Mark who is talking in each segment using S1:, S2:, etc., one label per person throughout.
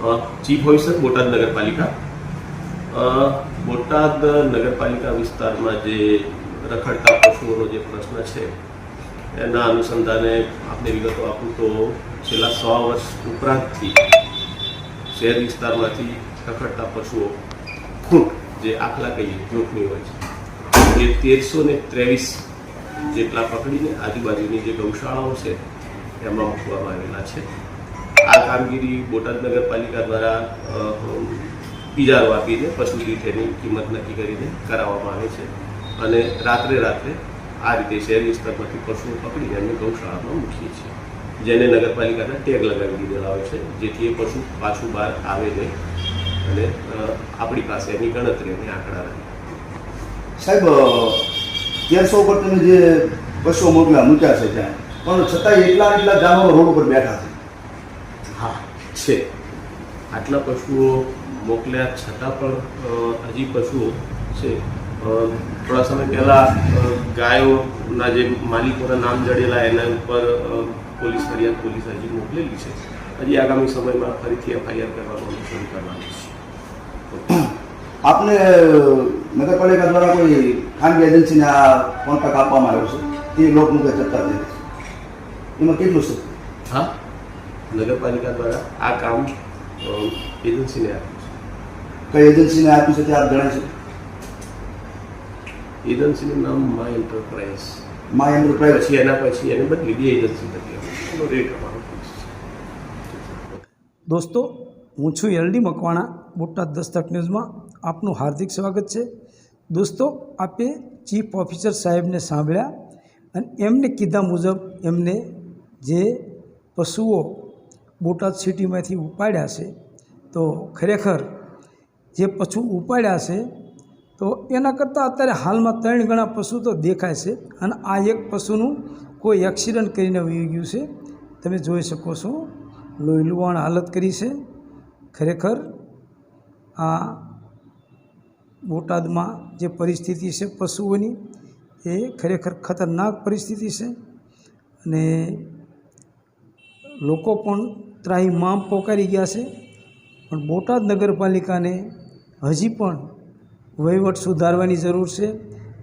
S1: Chief officer Botad નગરપાલિકા બોટાદ નગરપાલિકા વિસ્તારમાં જે રખડતા પશુઓનો જે પ્રશ્ન છે એના અનુસંધાને આપને વિગતો આપું તો છેલ્લા સો વર્ષ ઉપરાંતથી શહેર વિસ્તારમાંથી રખડતા પશુઓ ખૂંટ જે આખલા કહીએ જોખમી હોય છે એ તેરસો ને ત્રેવીસ જેટલા પકડીને આજુબાજુની જે ગૌશાળાઓ છે એમાં મૂકવામાં આવેલા છે આ કામગીરી બોટાદ નગરપાલિકા દ્વારા ઇજારો આપીને પશુ દીઠ કિંમત નક્કી કરીને કરાવવામાં આવે છે. અને રાત્રે રાત્રે આ રીતે શહેર વિસ્તારમાંથી પશુઓ પકડીને અમે ગૌશાળામાં મૂકીએ છીએ. જેને નગરપાલિકાના ટેગ લગાવી દીધેલા હોય છે, જેથી એ પશુ પાછું બહાર આવે નહીં અને આપણી પાસે એની ગણતરી અને આંકડા રહે.
S2: સાહેબ તેરસો ઉપર તમે જે પશુઓ મોકલ્યા મૂક્યા છે ત્યાં, પણ છતાંય એટલા એટલા જાનવરો રોડ ઉપર બેઠા છે.
S1: છે. આટલા પશુઓ મોકલ્યા છતાં પણ હજી પશુઓ છે. થોડા સમય પહેલાં ગાયોના જે માલિકોના નામ જડેલા એના ઉપર પોલીસ ફરિયાદ પોલીસ હજી મોકલેલી છે. હજી આગામી સમયમાં ફરીથી એફઆઈઆર કરવાનું શરૂ કરવાનું છે.
S2: આપને નગરપાલિકા દ્વારા કોઈ ખાનગી એજન્સીને આ કોન્ટ્રાક્ટ આપવામાં આવ્યો છે? તે લોકમુખે ચર્ચા થઈ. એમાં કેટલું છે?
S1: હા? નગરપાલિકા દ્વારા આ કામ એજન્સીને આપ્યું
S2: કઈ એજન્સીને આપ્યું છે તે આપ જણાય છે?
S1: છે એજન્સીનું નામ મા એન્ટરપ્રાઇઝ
S2: માય એન્ટરપ્રાઇઝ
S1: પછી એના પછી એને બદલી બે એજન્સી બદલી રેટ અમારો
S3: દોસ્તો હું છું એલડી મકવાણા બોટાદ દસ્તક ન્યૂઝમાં આપનું હાર્દિક સ્વાગત છે. દોસ્તો આપે ચીફ ઓફિસર સાહેબને સાંભળ્યા અને એમને કીધા મુજબ એમને જે પશુઓ બોટાદ સિટીમાંથી ઉપાડ્યા છે, તો ખરેખર જે પશુ ઉપાડ્યા છે, તો એના કરતાં અત્યારે હાલમાં ત્રણ ગણા પશુ તો દેખાય છે અને આ એક પશુનું કોઈ એક્સિડન્ટ કરીને વહી ગયું છે. તમે જોઈ શકો છો, લોહી લુવાણ હાલત કરી છે. ખરેખર આ બોટાદમાં જે પરિસ્થિતિ છે પશુઓની, એ ખરેખર ખતરનાક પરિસ્થિતિ છે અને લોકો પણ ત્રાહીમામ પોકારી ગયા છે. પણ બોટાદ નગરપાલિકાને હજી પણ વહીવટ સુધારવાની જરૂર છે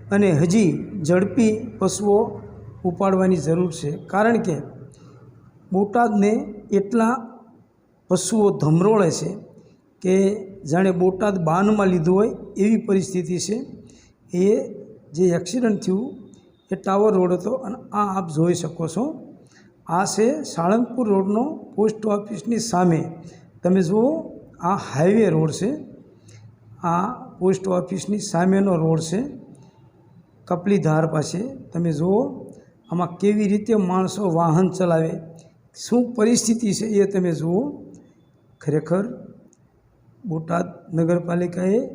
S3: અને હજી ઝડપી પશુઓ ઉપાડવાની જરૂર છે. કારણ કે બોટાદને એટલા પશુઓ ધમરોળે છે કે જાણે બોટાદ બાનમાં લીધું હોય એવી પરિસ્થિતિ છે. એ જે એક્સિડન્ટ થયું એ ટાવર રોડ હતો અને આ આપ જોઈ શકો છો. આ છે સાળંગપુર રોડનો પોસ્ટ ઓફિસની સામે. તમે જુઓ, આ હાઈવે રોડ છે. આ પોસ્ટ ઓફિસની સામેનો રોડ છે. કપલીધાર પાસે. તમે જુઓ, આમાં કેવી રીતે માણસો વાહન ચલાવે, શું પરિસ્થિતિ છે એ તમે જુઓ. ખરેખર, બોટાદ નગરપાલિકાએ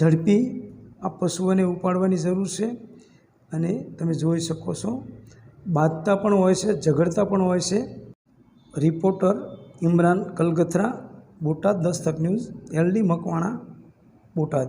S3: ઝડપી આ પશુઓને ઉપાડવાની જરૂર છે. અને તમે જોઈ શકો છો બાંધતા પણ હોય છે, ઝઘડતા પણ હોય છે. Reporter Imran Kalgathara, Botad Dastak news, LD Makwana, Botad.